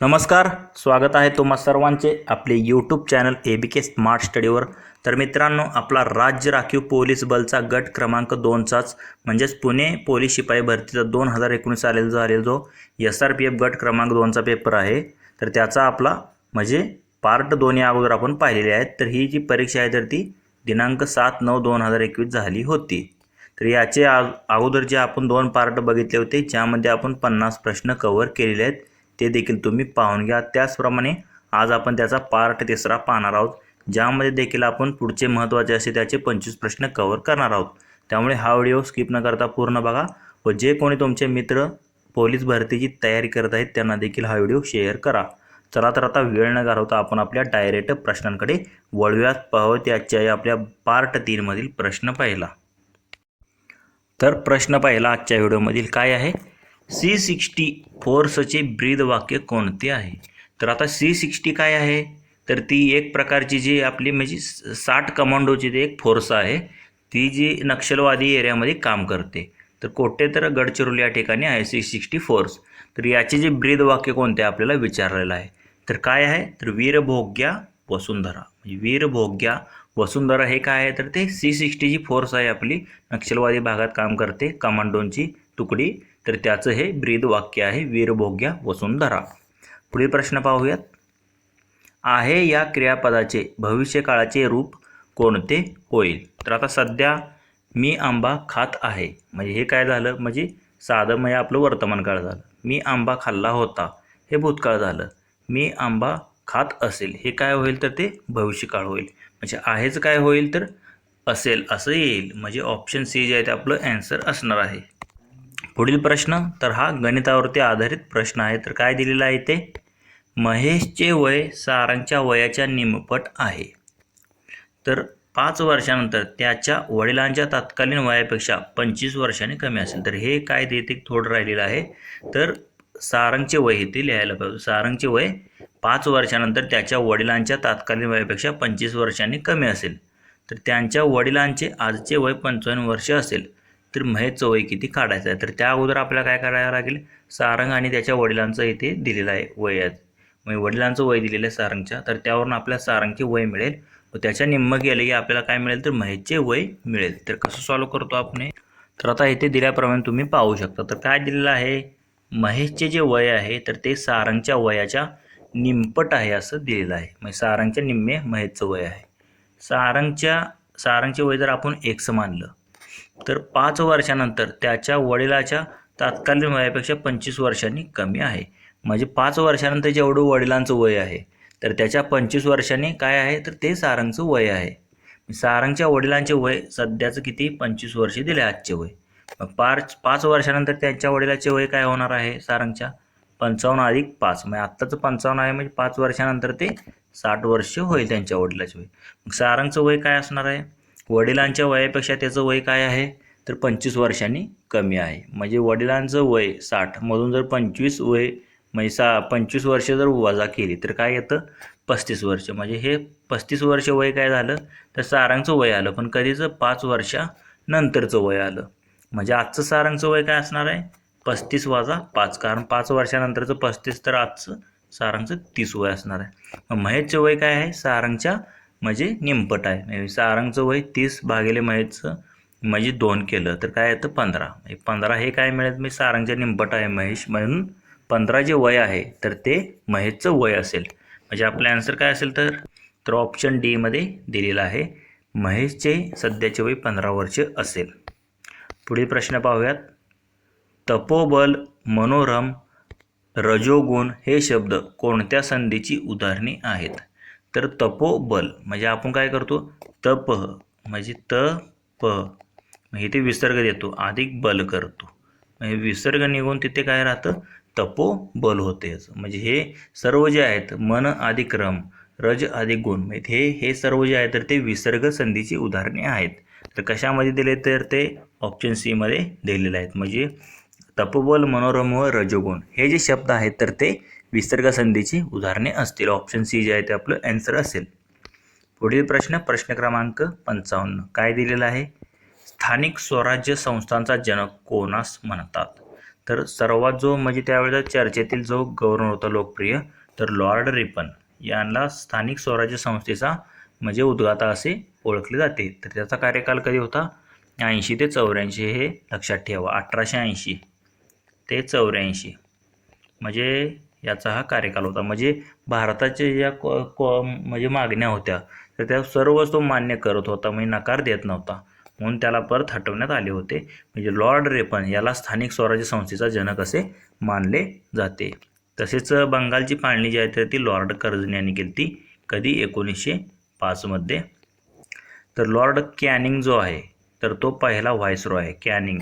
नमस्कार स्वागत आहे तुम्हा सर्वांचे आपले YouTube channel A B K smart स्टडीवर तर मित्रांनो आपला राज्य राखीव पोलीस बलचा गट क्रमांक दोनचाच म्हणजेच पुणे पोलीस शिपाई भरतीचा दोन हजार एकोणीस साली झालेला जो एस आर पी एफ गट क्रमांक दोनचा पेपर आहे. तर त्याचा आपला म्हणजे पार्ट दोन या अगोदर आपण पाहिलेले आहेत. तर ही जी परीक्षा आहे तर ती दिनांक सात नऊ दोन हजार एकवीस झाली होती. तर याचे आ अगोदर जे आपण दोन पार्ट बघितले होते ज्यामध्ये आपण पन्नास प्रश्न कवर केलेले आहेत. ते देखील तुम्ही पाहून घ्या. त्याचप्रमाणे आज आपण त्याचा पार्ट तिसरा पाहणार आहोत. ज्यामध्ये देखील आपण पुढचे महत्त्वाचे असे त्याचे पंचवीस प्रश्न कव्हर करणार आहोत. त्यामुळे हा व्हिडिओ स्किप न करता पूर्ण बघा व जे कोणी तुमचे मित्र पोलीस भरतीची तयारी करत आहेत त्यांना देखील हा व्हिडिओ शेअर करा. चला तर आता वेळ न घालवता आपण आपल्या डायरेक्ट प्रश्नांकडे वळव्यात पाहू त्याच्या आपल्या पार्ट तीनमधील प्रश्न पाहिला. तर प्रश्न पाहिला आजच्या व्हिडिओमधील काय आहे? सी सिक्स्टी फोर्सचे ब्रीद वाक्य कोणते आहे? तर आता सी सिक्स्टी काय आहे? तर ती एक प्रकारची जी आपली म्हणजे साठ कमांडोची ती एक फोर्स आहे ती जी नक्षलवादी एरियामध्ये काम करते. तर कोठे तर गडचिरोली या ठिकाणी आहे सी सिक्स्टी फोर्स तर याचे जे ब्रीद वाक्य कोणते आहे आपल्याला विचारलेलं आहे? तर काय आहे? तर वीरभोग्या वसुंधरा. म्हणजे वीरभोग्या वसुंधरा हे काय आहे? तर ते सी सिक्स्टीची फोर्स आहे आपली. नक्षलवादी भागात काम करते कमांडोंची तुकडी तर त्याचं हे ब्रीद वाक्य आहे वीरभोग्या वसुंधरा. पुढील प्रश्न पाहूयात. आहे या क्रियापदाचे भविष्यकाळाचे रूप कोणते? होईल. तर आता सध्या मी आंबा खात आहे. म्हणजे हे काय झालं? म्हणजे साधं म्हणजे आपलं वर्तमान काळ झालं. मी आंबा खाल्ला होता. हे भूतकाळ झालं. मी आंबा खात असेल. हे काय होईल तर ते भविष्यकाळ होईल. म्हणजे आहेच काय होईल तर असेल असं येईल. म्हणजे ऑप्शन सी जे आहे ते आपलं ॲन्सर असणार आहे. पुढील प्रश्न तर हा गणितावरती आधारित प्रश्न आहे. तर काय दिलेला आहे ते महेशचे वय सारंगच्या वयाच्या निमपट आहे. तर पाच वर्षानंतर त्याच्या वडिलांच्या तत्कालीन वयापेक्षा पंचवीस वर्षाने कमी असेल. तर हे काय देते? थोडं राहिलेलं आहे. तर सारंगचे वय हे ते लिहायला पाहिजे. सारंगचे वय पाच वर्षानंतर त्याच्या वडिलांच्या तात्कालीन वयापेक्षा पंचवीस वर्षांनी कमी असेल. तर त्यांच्या वडिलांचे आजचे वय पंचावन्न वर्ष असेल. तर महेशचं वय किती काढायचं आहे? तर त्या अगोदर आपल्याला काय करायला लागेल? सारंग आणि त्याच्या वडिलांचं इथे दिलेलं आहे वय म्हणजे वडिलांचं वय दिलेलं आहे सारंगच्या. तर त्यावरून आपल्या सारंगचे वय मिळेल. व त्याच्या निम्म गेले की आपल्याला काय मिळेल? तर महेशचे वय मिळेल. तर कसं सॉल्व करतो आपण तर आता इथे दिल्याप्रमाणे तुम्ही पाहू शकता. तर काय दिलेलं आहे? महेशचे जे वय आहे तर ते सारंगच्या वयाच्या निमपट आहे असं दिलेलं आहे. म्हणजे सारंगच्या निम्मे महेशचं वय आहे. सारंगच्या सारंगचे वय जर आपण एक्स मानलं तर पाच वर्षानंतर त्याच्या वडिलाच्या तात्कालीन वयापेक्षा पंचवीस वर्षांनी कमी आहे. म्हणजे पाच वर्षानंतर जेवढं वडिलांचं वय आहे तर त्याच्या पंचवीस वर्षांनी काय आहे? तर ते सारंगचं वय आहे. सारंगच्या वडिलांचे वय सध्याचं किती? पंचवीस वर्षे दिले आजचे वय. मग पाच पाच वर्षानंतर त्यांच्या वडिलाचे वय काय होणार आहे सारंगच्या? पंचावन्न अधिक पाच. म्हणजे आत्ताचं पंचावन्न आहे म्हणजे पाच वर्षानंतर ते साठ वर्ष होईल त्यांच्या वडिलाचे वय. मग सारंगचं वय काय असणार आहे? वडिलांच्या वयापेक्षा त्याचं वय काय आहे? तर पंचवीस वर्षांनी कमी आहे. म्हणजे वडिलांचं वय साठमधून जर पंचवीस वय म्हणजे सा पंचवीस वर्ष जर वजा केली तर काय येतं? पस्तीस वर्ष. म्हणजे हे पस्तीस वर्ष वय काय झालं? तर सारांगचं वय आलं. पण कधीचं पाच वर्षानंतरचं वय आलं. म्हणजे आजचं सारांगचं वय काय असणार आहे? पस्तीस वाजा पाच. कारण पाच वर्षानंतरचं पस्तीस तर आजचं सारांगचं तीस वय असणार आहे. महेशचं वय काय आहे? सारंगच्या म्हणजे निमपट आहे. म्हणजे सारंगचं वय तीस भागिले महेशचं म्हणजे दोन केलं. तर काय येतं? पंधरा. म्हणजे पंधरा हे काय मिळेल? मी सारंगच्या निमपट आहे महेश म्हणून पंधरा जे वय आहे तर ते महेशचं वय असेल. म्हणजे आपलं आन्सर काय असेल तर? तर ऑप्शन डीमध्ये दिलेलं आहे महेशचे सध्याचे वय पंधरा वर्ष असेल. पुढील प्रश्न पाहूयात. तपोबल मनोरम रजोगुण हे शब्द कोणत्या संधीची उदाहरणे आहेत? तर तपोबल म्हणजे आपण काय करतो? तप. म्हणजे त प. म्हणजे ते विसर्ग देतो. अधिक बल करतो. म्हणजे विसर्ग निघून तिथे काय राहतं? तपोबल होतेच होते. म्हणजे हे सर्व जे आहेत मन अधिक रम रज अधिक गुण म्हणजे हे हे सर्व जे आहे तर ते विसर्ग संधीची उदाहरणे आहेत. तर कशामध्ये दिले तर ते? ऑप्शन सीमध्ये दिलेले आहेत. म्हणजे तपोबल मनोरम व रजोगुण. हे जे शब्द आहेत तर ते विसर्ग संधीची उदाहरणे असतील. ऑप्शन सी जे आहे ते आपलं ॲन्सर असेल. पुढील प्रश्न प्रश्न क्रमांक पंचावन्न. काय दिलेला आहे? स्थानिक स्वराज्य संस्थांचा जनक कोणास म्हणतात? तर सर्वात जो म्हणजे त्यावेळेला चर्चेतील जो गव्हर्नर होता लोकप्रिय तर लॉर्ड रिपन यांना स्थानिक स्वराज्य संस्थेचा म्हणजे उद्गाता असे ओळखले जाते. तर त्याचा कार्यकाल कधी होता? ऐंशी ते चौऱ्याऐंशी हे लक्षात ठेवा. अठराशे ऐंशी ते चौऱ्याऐंशी. म्हणजे याचा हा कार्यकाल होता. म्हणजे भारताच्या ज्या म्हणजे मागण्या होत्या. तर त्या सर्वच तो मान्य करत होता म्हणजे नकार देत नव्हता. म्हणून त्याला परत हटवण्यात आले होते. म्हणजे लॉर्ड रेपन याला स्थानिक स्वराज्य संस्थेचा जनक असे मानले जाते. तसेच बंगालची पाळणी जी आहे तर ती लॉर्ड कर्जन यांनी केली ती कधी? एकोणीसशे पाचमध्ये तर लॉर्ड कॅनिंग जो आहे तर तो पहिला व्हायसरॉय आहे. कॅनिंग.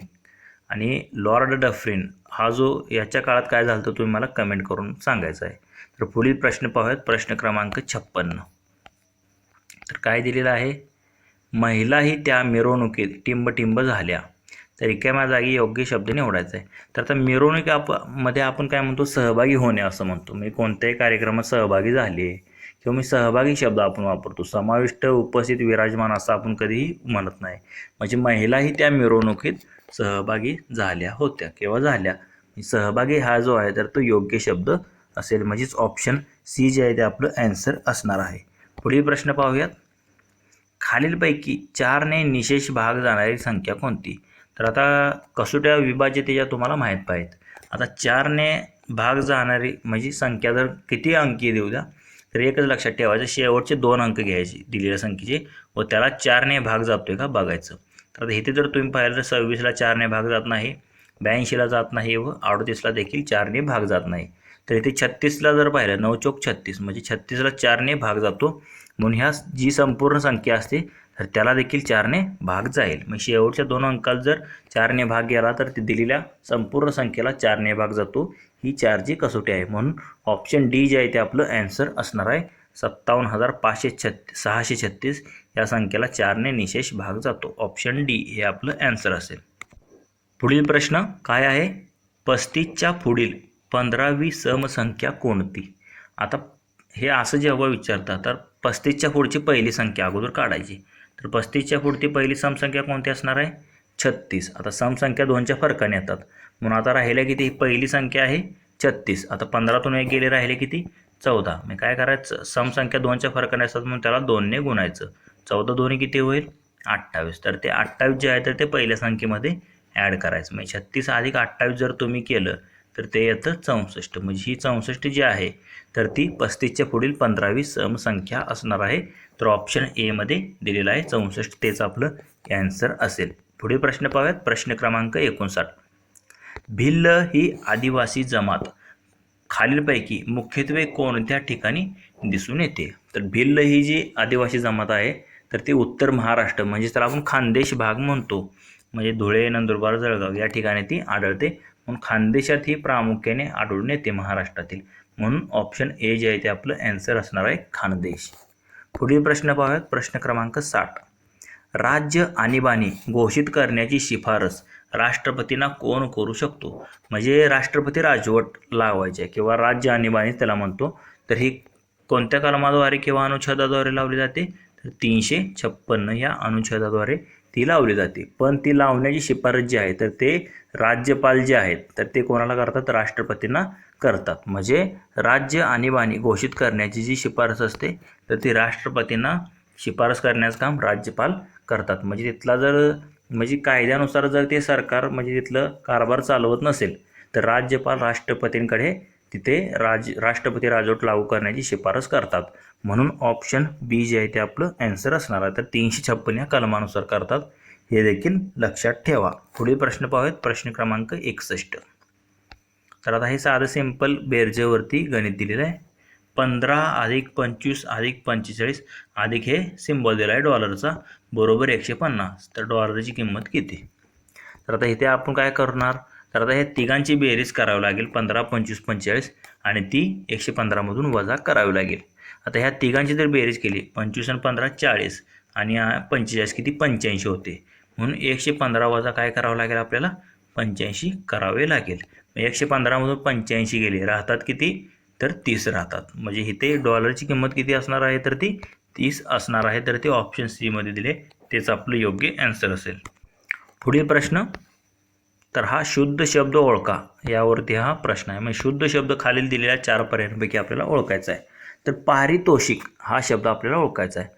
आणि लॉर्ड डफरिन हा जो याच्या काळात काय झालं तर तुम्ही मला कमेंट करून सांगायचं आहे. तर पुढील प्रश्न पाहूयात. प्रश्न क्रमांक छप्पन्न. तर काय दिलेलं आहे? महिलाही त्या मिरवणुकीत टिंबटिंब झाल्या. तर रिकाम्या जागी योग्य शब्द निवडायचा आहे. तर आता मिरवणुकी आपमध्ये आपण काय म्हणतो? सहभागी होणे असं म्हणतो. म्हणजे कोणत्याही कार्यक्रमात सहभागी झाले किंवा मी सहभागी शब्द आपण वापरतो. समाविष्ट उपस्थित विराजमान असं आपण कधीही म्हणत नाही. म्हणजे महिलाही त्या मिरवणुकीत सहभागी झाल्या होत्या किंवा झाल्या. सहभागी हा जो आहे तर तो योग्य शब्द असेल. म्हणजेच ऑप्शन सी जे आहे ते आपलं ॲन्सर असणार आहे. पुढील प्रश्न पाहूयात. खालीलपैकी चारने निशेष भाग जाणारी संख्या कोणती? तर आता कसोट्या विभाज्यतेच्या तुम्हाला माहीत पाहिजेत. आता चारने भाग जाणारी म्हणजे संख्या जर किती अंकी देऊ द्या? तर एकच लक्षात ठेवायचं शेवटचे दोन अंक घ्यायचे दिलेल्या संख्येचे व त्याला चारने भाग जातो आहे का बघायचं. तर इथे जर तुम्ही पाहिलं तर सव्वीसला चारने भाग जात नाही ब्याऐंशीला जात नाही व अडतीसला देखील चारने भाग जात नाही. तर इथे छत्तीसला जर पाहिलं नऊ चौक छत्तीस म्हणजे छत्तीसला चारने भाग जातो. म्हणून ह्या जी संपूर्ण संख्या असते तर त्याला देखील चारने भाग जाईल. मग शेवटच्या दोन अंकात जर चारने भाग गेला तर ते दिलेल्या संपूर्ण संख्येला चारने भाग जातो. ही चारची कसोटी आहे म्हणून ऑप्शन डी जे आहे ते आपलं ॲन्सर असणार आहे. सत्तावन्न हजार पाचशे छत्तीस सहाशे छत्तीस या संख्येला चारने निशेष भाग जातो. ऑप्शन डी हे आपलं ॲन्सर असेल. पुढील प्रश्न काय आहे? पस्तीसच्या पुढील पंधरावी समसंख्या कोणती? आता हे असं जेव्हा विचारतात तर पस्तीसच्या पुढची पहिली संख्या अगोदर काढायची. तर पस्तीसच्या पुढची पहिली समसंख्या कोणती असणार आहे? छत्तीस. आता समसंख्या दोनच्या फरकाने येतात. म्हणून आता राहिल्या किती? पहिली संख्या आहे छत्तीस. आता पंधरातून एक गेले राहिले किती? चौदा. मग काय करायचं? समसंख्या दोनच्या फरकाने असतात म्हणून त्याला दोनने गुणायचं. चौदा दोन्ही किती होईल? अठ्ठावीस. तर ते अठ्ठावीस जे आहे तर ते पहिल्या संख्येमध्ये ॲड करायचं. म्हणजे छत्तीस अधिक अठ्ठावीस जर तुम्ही केलं तर ते येतं चौसष्ट. म्हणजे ही चौसष्ट जी आहे तर ती पस्तीसच्या पुढील पंधरावी समसंख्या असणार आहे तर ऑप्शन एमध्ये दिलेलं आहे चौसष्ट. तेच आपलं कॅन्सर असेल. पुढे प्रश्न पाहूयात. प्रश्न क्रमांक एकोणसाठ. भिल्ल ही आदिवासी जमात. खालीलपैकी मुख्यत्वे कोणत्या ठिकाणी दिसून येते? तर भिल्ल ही जी आदिवासी जमात आहे तर ती उत्तर महाराष्ट्र म्हणजे त्याला आपण खानदेश भाग म्हणतो. म्हणजे धुळे नंदुरबार जळगाव या ठिकाणी ती आढळते. म्हणून खानदेशात ही प्रामुख्याने आढळून येते महाराष्ट्रातील. म्हणून ऑप्शन ए जे आहे ते आपलं ॲन्सर असणार आहे खानदेश. पुढील प्रश्न पाहूयात. प्रश्न क्रमांक साठ. राज्य आणीबाणी घोषित करण्याची शिफारस राष्ट्रपतींना कोण करू शकतो? म्हणजे राष्ट्रपती राजवट लावायचे आहे किंवा राज्य आणीबाणी त्याला म्हणतो. तर ही कोणत्या कलमाद्वारे किंवा अनुच्छेदाद्वारे लावली जाते? तर तीनशे छप्पन्न या अनुच्छेदाद्वारे ती लावली जाते. पण ती लावण्याची शिफारस जी आहे तर ते राज्यपाल जे आहेत तर ते कोणाला करतात? राष्ट्रपतींना करतात. म्हणजे राज्य आणीबाणी घोषित करण्याची जी शिफारस असते तर ती राष्ट्रपतींना शिफारस करण्याचं काम राज्यपाल करतात. म्हणजे तिथला जर म्हणजे कायद्यानुसार जर ते सरकार म्हणजे तिथलं कारभार चालवत नसेल तर राज्यपाल राष्ट्रपतींकडे तिथे राज राष्ट्रपती राजवट लागू करण्याची शिफारस करतात. म्हणून ऑप्शन बी जे आहे ते आपलं ॲन्सर असणार आहे. तर तीनशे छप्पन या कलमानुसार करतात. हे देखील लक्षात ठेवा. पुढील प्रश्न पाहूयात. प्रश्न क्रमांक एकसष्ट. तर आता हे साधं सिंपल बेरजेवरती गणित दिलेलं आहे. पंधरा अधिक पंचवीस अधिक पंचेचाळीस अधिक हे सिम्बॉल दिला आहे डॉलरचा बरोबर एकशे पन्नास. तर डॉलरची किंमत किती? तर आता इथे आपण काय करणार? तर आता हे तिघांची बेरीज करावी लागेल. पंधरा पंचवीस पंचेचाळीस आणि ती एकशे पंधरामधून वजा करावी लागेल. आता ह्या तिघांची जर बेरीज केली पंचवीस आणि पंधरा चाळीस आणि पंचेचाळीस किती? पंच्याऐंशी होते. म्हणून एकशे पंधरा वजा काय करावं लागेल आपल्याला? पंच्याऐंशी करावे लागेल. एकशे पंधरामधून पंच्याऐंशी गेले. राहतात किती? तर तीस राहतात. म्हणजे इथे डॉलरची किंमत किती असणार आहे? तर ती तीस असणार आहे. तर ते ऑप्शन सीमध्ये दिले. तेच आपलं योग्य ॲन्सर असेल. पुढील प्रश्न. तर हा शुद्ध शब्द ओळखा. यावरती हा प्रश्न आहे. म्हणजे शुद्ध शब्द खालील दिलेल्या चार पर्यायांपैकी आपल्याला ओळखायचा आहे. तर पारितोषिक हा शब्द आपल्याला ओळखायचा आहे.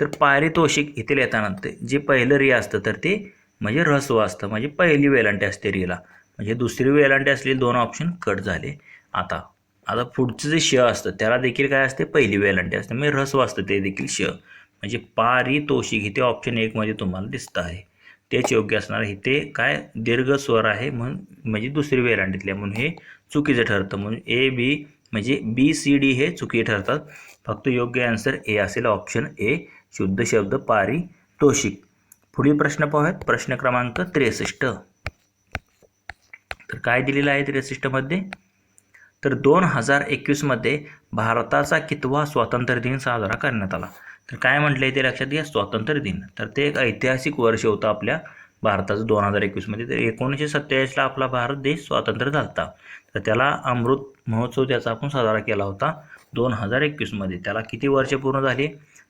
तर पारितोषिक इथे लिहिताना ते जे पहिलं रे असतं तर ते म्हणजे ऱ्हस्व असतं. म्हणजे पहिली वेलांटी असते रेला म्हणजे दुसरी वेलांटी असलेली दोन ऑप्शन कट झाले. आता आता पुढचं जे श असतं त्याला देखील काय असते? पहिली वेलांटी असते. म्हणजे ऱ्हस्व असतं ते देखील श. म्हणजे पारितोषिक इथे ऑप्शन एकमध्ये तुम्हाला दिसतं आहे. तेच योग्य असणार इथे काय? दीर्घ स्वर आहे म्हणून म्हणजे दुसरी वेलांटीतले म्हणून हे चुकीचं ठरतं. म्हणून ए बी म्हणजे बी सी डी हे चुकी ठरतात. फक्त योग्य आन्सर ए असेल. ऑप्शन ए शुद्ध शब्द पारितोषिक. पुढील प्रश्न पाहूयात. प्रश्न क्रमांक त्रेसष्ट. तर काय दिलेलं आहे त्रेसष्टमध्ये तर दोन हजार एकवीसमध्ये भारताचा कितवा स्वातंत्र्य दिन साजरा करण्यात आला. तर काय म्हटलं आहे ते लक्षात घ्या स्वातंत्र्य दिन. तर ते एक ऐतिहासिक वर्ष होतं आपल्या भारताचं दोन हजार एकवीसमध्ये. तर एकोणीसशे सत्तेचाळीसला आपला भारत देश स्वातंत्र्य झाला तर त्याला अमृत महोत्सव त्याचा आपण साजरा केला होता दोन हजार एकवीसमध्ये. त्याला किती वर्ष पूर्ण झाली?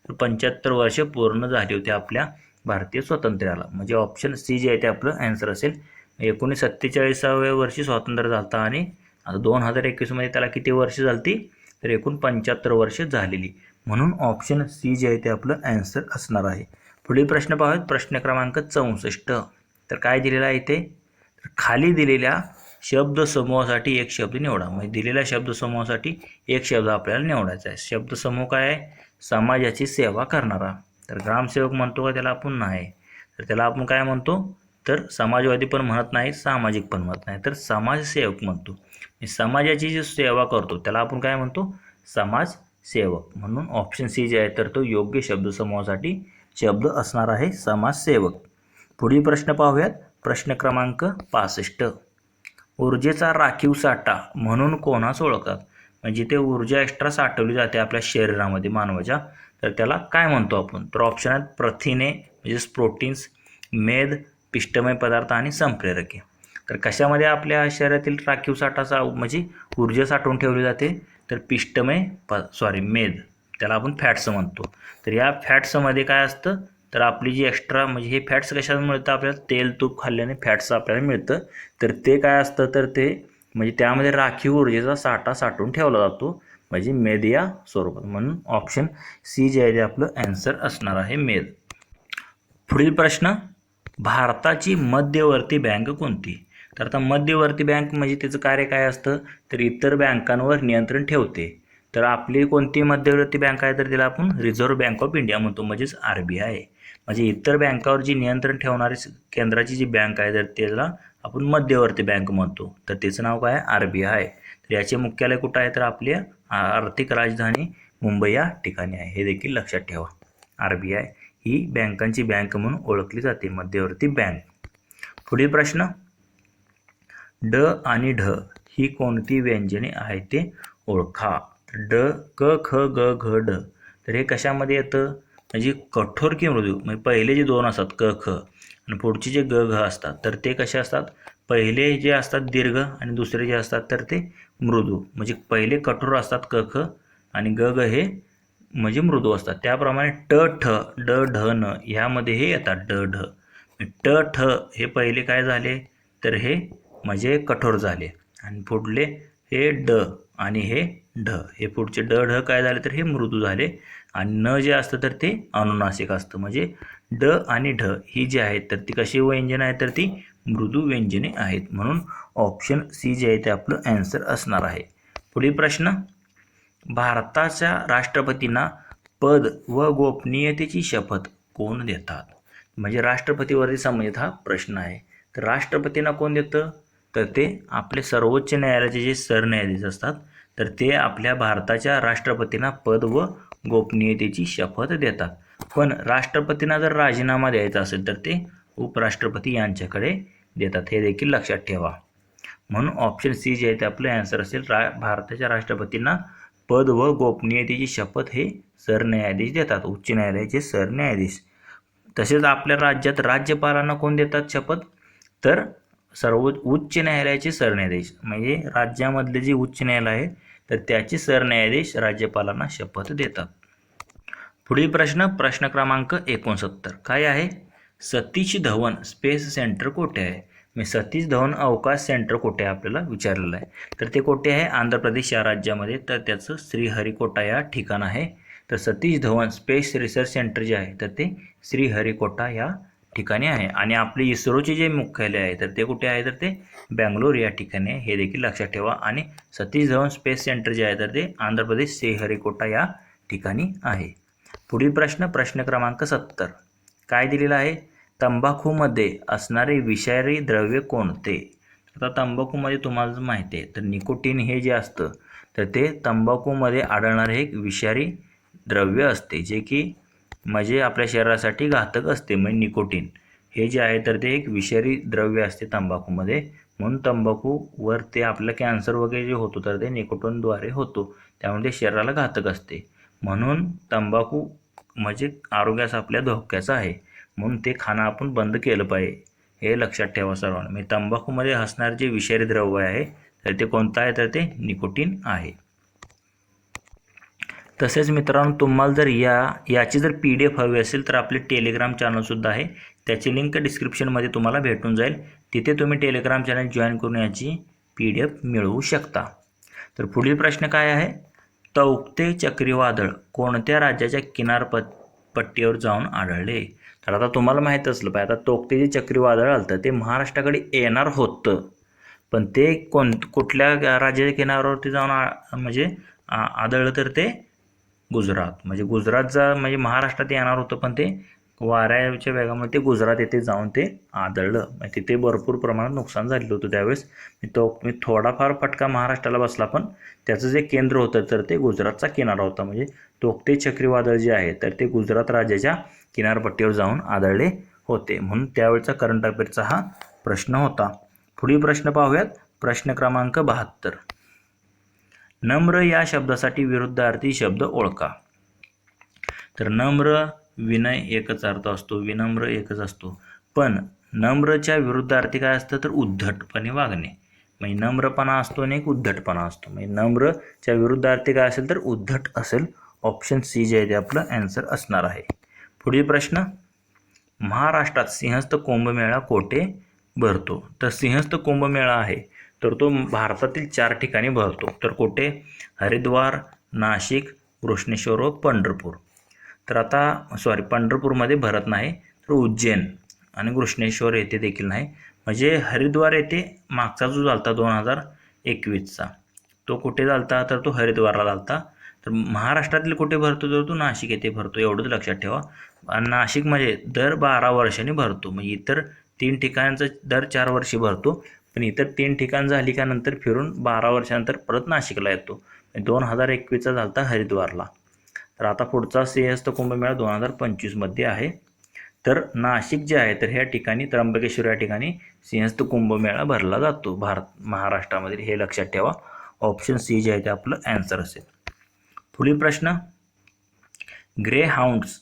तर पंच्याहत्तर वर्ष पूर्ण झाली होती आपल्या भारतीय स्वातंत्र्याला. म्हणजे ऑप्शन सी जे आहे ते आपलं ॲन्सर असेल. एकोणीस सत्तेचाळीसाव्या वर्षी स्वातंत्र्य झालं आणि आता दोन हजार एकवीसमध्ये त्याला किती वर्ष झालती? तर एकूण पंच्याहत्तर वर्ष झालेली. म्हणून ऑप्शन सी जे आहे ते आपलं ॲन्सर असणार आहे. पुढील प्रश्न पाहूयात. प्रश्न क्रमांक चौसष्ट. तर काय दिलेला आहे ते तर खाली दिलेल्या शब्दसमूहासाठी एक शब्द निवडा. म्हणजे दिलेल्या शब्दसमूहासाठी एक शब्द आपल्याला निवडायचा आहे. शब्दसमूह काय आहे? समाजाची सेवा करणारा. तर ग्रामसेवक म्हणतो का त्याला आपण? नाही. तर त्याला आपण काय म्हणतो? तर समाजवादी पण म्हणत नाही सामाजिक पण म्हणत नाही. तर समाजसेवक म्हणतो. समाजाची जी सेवा करतो त्याला आपण काय म्हणतो? समाजसेवक. म्हणून ऑप्शन सी जे आहे तर तो योग्य शब्दसमूहासाठी शब्द असणार आहे समाजसेवक. पुढील प्रश्न पाहूयात. प्रश्न क्रमांक पासष्ट. ऊर्जेचा राखीव साठा म्हणून कोणास ओळखतात म्हणजे ते ऊर्जा एक्स्ट्रा साठवली जाते आपल्या शरीरामध्ये मानवाच्या. तर त्याला काय म्हणतो आपण? तर ऑप्शन आहेत प्रथिने म्हणजेच प्रोटीन्स मेद पिष्टमय पदार्थ आणि संप्रेरके. तर कशामध्ये आपल्या शरीरातील राखीव साठा सा म्हणजे ऊर्जा साठवून ठेवली जाते? तर पिष्टमय प सॉरी मेद. त्याला आपण फॅट्स म्हणतो. तर या फॅट्समध्ये काय असतं? तर आपली जी एक्स्ट्रा म्हणजे हे फॅट्स कशात मिळतं? आपल्याला तेल तूप खाल्ल्याने फॅट्स आपल्याला मिळतं. तर ते काय असतं? तर ते म्हणजे त्यामध्ये राखीव ऊर्जेचा साठा साठवून ठेवला जातो. म्हणजे मेद या स्वरूपात. म्हणून ऑप्शन सी जे आहे ते आपलं ॲन्सर असणार आहे मेद. पुढील प्रश्न भारताची मध्यवर्ती बँक कोणती? तर आता मध्यवर्ती बँक म्हणजे त्याचं कार्य काय असतं? तर इतर बँकांवर नियंत्रण ठेवते. तर आपली कोणती मध्यवर्ती बँक आहे तर तिला आपण रिझर्व्ह बँक ऑफ इंडिया म्हणतो म्हणजेच आर बी आय. म्हणजे इतर बँकावर जी नियंत्रण ठेवणारी केंद्राची जी बँक आहे तर त्याला आपण मध्यवर्ती बँक म्हणतो. तर त्याचं नाव काय आहे? R B I. तर याचे मुख्यालय कुठं आहे? तर आपली आर्थिक राजधानी मुंबई या ठिकाणी आहे. हे देखील लक्षात ठेवा. R B I. ही बँकांची बँक म्हणून ओळखली जाते मध्यवर्ती बँक. पुढील प्रश्न. ड आणि ढ ही कोणती व्यंजने आहेत ते ओळखा. ड क ख ग घ ड तर हे कशामध्ये येतं? म्हणजे कठोर की मृदू? म्हणजे पहिले जे दोन असतात क ख आणि पुढचे जे ग घ असतात तर ते कसे असतात? पहिले जे असतात दीर्घ आणि दुसरे जे असतात तर ते मृदू. म्हणजे पहिले कठोर असतात क ख आणि ग ग हे म्हणजे मृदू असतात. त्याप्रमाणे ट ठ ड ढ न ह्यामध्ये हे येतात. ड ढ. ट ठ हे पहिले काय झाले? तर हे म्हणजे कठोर झाले. आणि पुढले हे ड आणि हे ढ. हे पुढचे ड ढ काय झाले? तर हे मृदू झाले. आणि न जे असतं तर ते अनुनासिक असतं. म्हणजे ड आणि ढ ही जी आहेत तर ती कशी व्यंजनं आहेत? तर ती मृदू व्यंजने आहेत. म्हणून ऑप्शन सी जे आहे ते आपलं ॲन्सर असणार आहे. पुढील प्रश्न. भारताच्या राष्ट्रपतींना पद व गोपनीयतेची शपथ कोण देतात? म्हणजे राष्ट्रपतीवरती संबंधित हा प्रश्न आहे. तर राष्ट्रपतींना कोण देतं? तर ते आपले सर्वोच्च न्यायालयाचे जे सरन्यायाधीश असतात तर ते आपल्या भारताच्या राष्ट्रपतींना पद व गोपनीयतेची शपथ देतात. पण राष्ट्रपतींना जर राजीनामा द्यायचा असेल तर ते उपराष्ट्रपती यांच्याकडे देतात. हे देखील लक्षात ठेवा. म्हणून ऑप्शन सी जे आहे ते आपलं ॲन्सर असेल रा भारताच्या राष्ट्रपतींना पद व गोपनीयतेची शपथ हे सरन्यायाधीश देतात. उच्च न्यायालयाचे सरन्यायाधीश. तसेच आपल्या राज्यात राज्यपालांना कोण देतात शपथ? तर सर्व उच्च न्यायालयाचे सरन्यायाधीश. म्हणजे राज्यामधले जे उच्च न्यायालय आहे तर त्याचे सरन्यायाधीश राज्यपालांना शपथ देतात. पुढील प्रश्न प्रश्न क्रमांक एकोणसत्तर. काय आहे? सतीश धवन स्पेस सेंटर कोठे आहे? मी सतीश धवन अवकाश सेंटर कुठे आहे आपल्याला विचारलेलं आहे. तर ते कुठे आहे? आंध्र प्रदेश या राज्यामध्ये. तर त्याचं श्रीहरिकोटा या ठिकाण आहे. तर Satish Dhawan space research centre जे आहे तर ते श्रीहरिकोटा या ठिकाणी आहे. आणि आपले इस्रोचे जे मुख्यालय आहे तर ते कुठे आहे? तर ते बँगलोर या ठिकाणी आहे. हे देखील लक्षात ठेवा. आणि सतीश धवन स्पेस सेंटर जे आहे तर ते आंध्र प्रदेश श्रीहरिकोटा या ठिकाणी आहे. पुढील प्रश्न प्रश्न क्रमांक सत्तर. काय दिलेला आहे? तंबाखूमध्ये असणारे विषारी द्रव्य कोणते? आता तंबाखूमध्ये तुम्हाला माहिती आहे तर निकोटीन हे जे असतं तर ते तंबाखूमध्ये आढळणारे एक विषारी द्रव्य असते जे की म्हणजे आपल्या शरीरासाठी घातक असते म्हणजे निकोटीन. हे जे आहे तर ते एक विषारी द्रव्य असते तंबाखूमध्ये. म्हणून तंबाखूवर ते आपलं कॅन्सर वगैरे जे होतो तर ते निकोटीनद्वारे होतो. त्यामुळे ते शरीराला घातक असते. म्हणून तंबाखू म्हणजे आरोग्यास आपल्या धोक्याचं आहे. म्हणून ते खाणं आपण बंद केलं पाहिजे. हे लक्षात ठेवा सर्वांना. म्हणजे तंबाखूमध्ये असणारे जे विषारी द्रव्य आहे तर ते कोणतं आहे? तर ते निकोटीन आहे. तसेच मित्रांनो तुम्हाला जर या याची जर पी डी एफ हवी असेल तर आपले टेलिग्राम चॅनलसुद्धा आहे. त्याची लिंक डिस्क्रिप्शनमध्ये तुम्हाला भेटून जाईल. तिथे तुम्ही टेलिग्राम चॅनल जॉईन करून याची पी डी एफ मिळवू शकता. तर पुढील प्रश्न काय आहे? तौक्ते चक्रीवादळ कोणत्या राज्याच्या किनारपट पट्टीवर जाऊन आढळले? तर आता तुम्हाला माहीत असलं पाहिजे. आता तोकते जे चक्रीवादळ आलं तर ते महाराष्ट्राकडे येणार होतं. पण ते कोण कुठल्या राज्याच्या किनाऱ्यावरती जाऊन आ म्हणजे आ- आदळलं तर ते गुजरात. म्हणजे गुजरातचा म्हणजे महाराष्ट्रात येणार होतं पण ते वाऱ्याच्या वेगामुळे ते गुजरात येथे जाऊन ते आदळलं. म्हणजे तिथे भरपूर प्रमाणात नुकसान झालेलं होतं त्यावेळेस. मी तो मी थोडाफार फटका महाराष्ट्राला बसला पण त्याचं जे केंद्र होतं तर ते गुजरातचा किनारा होता. म्हणजे तोकते चक्रीवादळ जे आहे तर ते गुजरात राज्याच्या किनारपट्टीवर जाऊन आदळले होते. म्हणून त्यावेळचा करंट अफेअरचा हा प्रश्न होता. पुढील प्रश्न पाहूयात. प्रश्न क्रमांक बहात्तर. नम्र या शब्दासाठी विरुद्धार्थी शब्द ओळखा. तर नम्र विनय एकच अर्थ असतो. विनम्र एकच असतो. पण नम्रच्या विरुद्धार्थी काय असतं? तर उद्धटपणे वागणे. म्हणजे नम्रपणा असतो आणि एक उद्धटपणा असतो. म्हणजे नम्रच्या विरुद्धार्थी काय असेल? तर उद्धट असेल. ऑप्शन सी जे आहे ते आपलं ॲन्सर असणार आहे. पुढील प्रश्न. महाराष्ट्रात सिंहस्थ कुंभमेळा कोठे भरतो? तर सिंहस्थ कुंभमेळा आहे. तर तो भारतातील चार ठिकाणी भरतो. तर कोठे? हरिद्वार नाशिक घृष्णेश्वर व पंढरपूर. तर आता सॉरी पंढरपूरमध्ये भरत नाही तर उज्जैन आणि कृष्णेश्वर येथे देखील नाही. म्हणजे हरिद्वार येथे मागचा जो झालता दोन हजार एकवीसचा तो कुठे झालता? तर तो हरिद्वारला झालता. तर महाराष्ट्रातील कुठे भरतो तर तो नाशिक येथे भरतो एवढंच लक्षात ठेवा. आणि नाशिकमध्ये म्हणजे दर बारा वर्षांनी भरतो म्हणजे इतर तीन ठिकाणचं दर चार वर्षी भरतो पण इतर तीन ठिकाण झाली का नंतर फिरून बारा वर्षानंतर परत नाशिकला येतो. म्हणजे दोन हजार एकवीसचा झाला होता हरिद्वारला. तर आता पुढचा सिंहस्थ कुंभमेळा दोन हजार पंचवीसमध्ये आहे. तर नाशिक जे आहे तर ह्या ठिकाणी त्र्यंबकेश्वर या ठिकाणी सिंहस्थ कुंभमेळा भरला जातो. भारत महाराष्ट्रामध्ये हे लक्षात ठेवा. ऑप्शन सी जे आहे ते आपलं ॲन्सर असेल. पुढील प्रश्न. ग्रे हाऊंड्स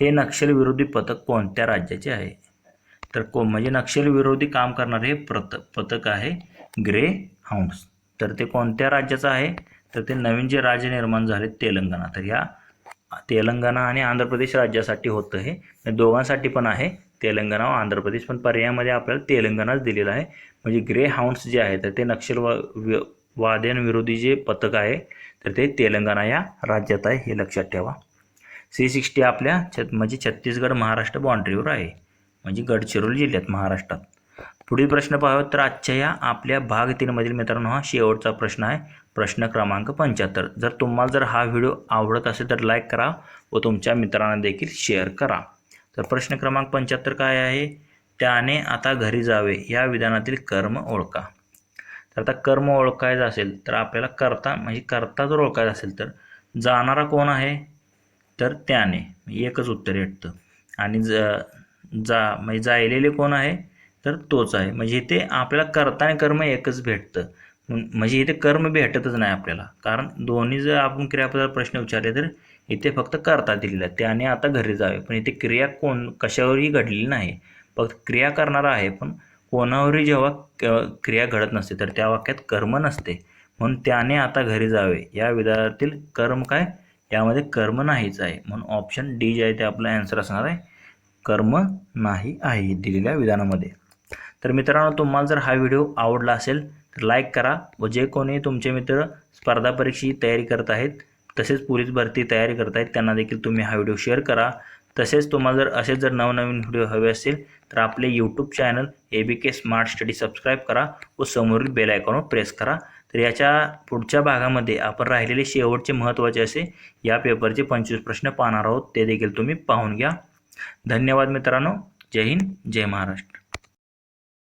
हे नक्षलविरोधी पथक कोणत्या राज्याचे आहे? तर को म्हणजे नक्षलविरोधी काम करणारे हे प्रत पथक आहे ग्रे हाऊंड्स तर ते कोणत्या राज्याचं आहे? तर ते नवीन जे राज्य निर्माण झाले तेलंगणा. तर ह्या तेलंगणा आणि आंध्र प्रदेश राज्यासाठी होतं हे. दोघांसाठी पण आहे तेलंगणा व आंध्र प्रदेश. पण पर्यायामध्ये आपल्याला तेलंगणाच दिलेला आहे. म्हणजे ग्रे हाऊंड्स जे आहे तर ते नक्षल वाद्यांविरोधी जे पथक आहे तर ते तेलंगणा या राज्यात आहे हे लक्षात ठेवा. सी सिक्स्टी आपल्या छत म्हणजे छत्तीसगड महाराष्ट्र बाँड्रीवर आहे. म्हणजे गडचिरोली जिल्ह्यात महाराष्ट्रात. पुढील प्रश्न पाहूयात तर आजच्या या आपल्या भाग तीनमधील मित्रांनो हा शेवटचा प्रश्न आहे. प्रश्न क्रमांक पंच्याहत्तर. जर तुम्हाला जर हा व्हिडिओ आवडत असेल तर लाईक करा व तुमच्या मित्रांना देखील शेअर करा. तर प्रश्न क्रमांक पंच्याहत्तर काय आहे? त्याने आता घरी जावे या विधानातील कर्म ओळखा. तर आता कर्म ओळखायचं असेल तर आपल्याला करता म्हणजे करता जर ओळखायचं असेल तर जाणारा कोण आहे? तर त्याने. एकच उत्तर भेटतं. आणि ज जा म्हणजे जायलेले कोण आहे? तर तोच आहे. म्हणजे इथे आपल्याला करता आणि कर्म एकच भेटतं. म्हणजे इथे कर्म भेटतच नाही आपल्याला. कारण दोन्ही जर आपण क्रियापदाला प्रश्न विचारले तर इथे फक्त करता दिलेला आहे त्याने आता घरी जावे. पण इथे क्रिया कोण कशावरही घडलेली नाही. फक्त क्रिया करणारा आहे पण कोणावरही जेव्हा क- क्रिया घडत नसते तर त्या वाक्यात कर्म नसते. म्हणून त्याने आता घरी जावे. या विधानातील कर्म काय? यामध्ये कर्म नाहीच आहे. म्हणून ऑप्शन डी जे आहे ते आपलं ॲन्सर असणार आहे. कर्म नाही आहे दिलेल्या विधानामध्ये. तर मित्रांनो तुम्हाला जर हा व्हिडिओ आवडला असेल तर लाईक करा व जे कोणी तुमचे मित्र स्पर्धा परीक्षेची तयारी करत आहेत तसेच पोलीस भरती तयारी करत आहेत त्यांना देखील तुम्ही हा व्हिडिओ शेअर करा. तसेच तुम्हाला जर असेच जर नवनवीन व्हिडिओ हवे असेल तर आपले YouTube channel A B K smart study subscribe करा व समोरील बेल आयकॉनवर प्रेस करा. तर याच्या पुढच्या भागामध्ये आपण राहिलेले शेवटचे महत्त्वाचे असे या पेपरचे पंचवीस प्रश्न पाहणार आहोत. ते देखील तुम्ही पाहून घ्या. धन्यवाद मित्रांनो. जय हिंद जय महाराष्ट्र.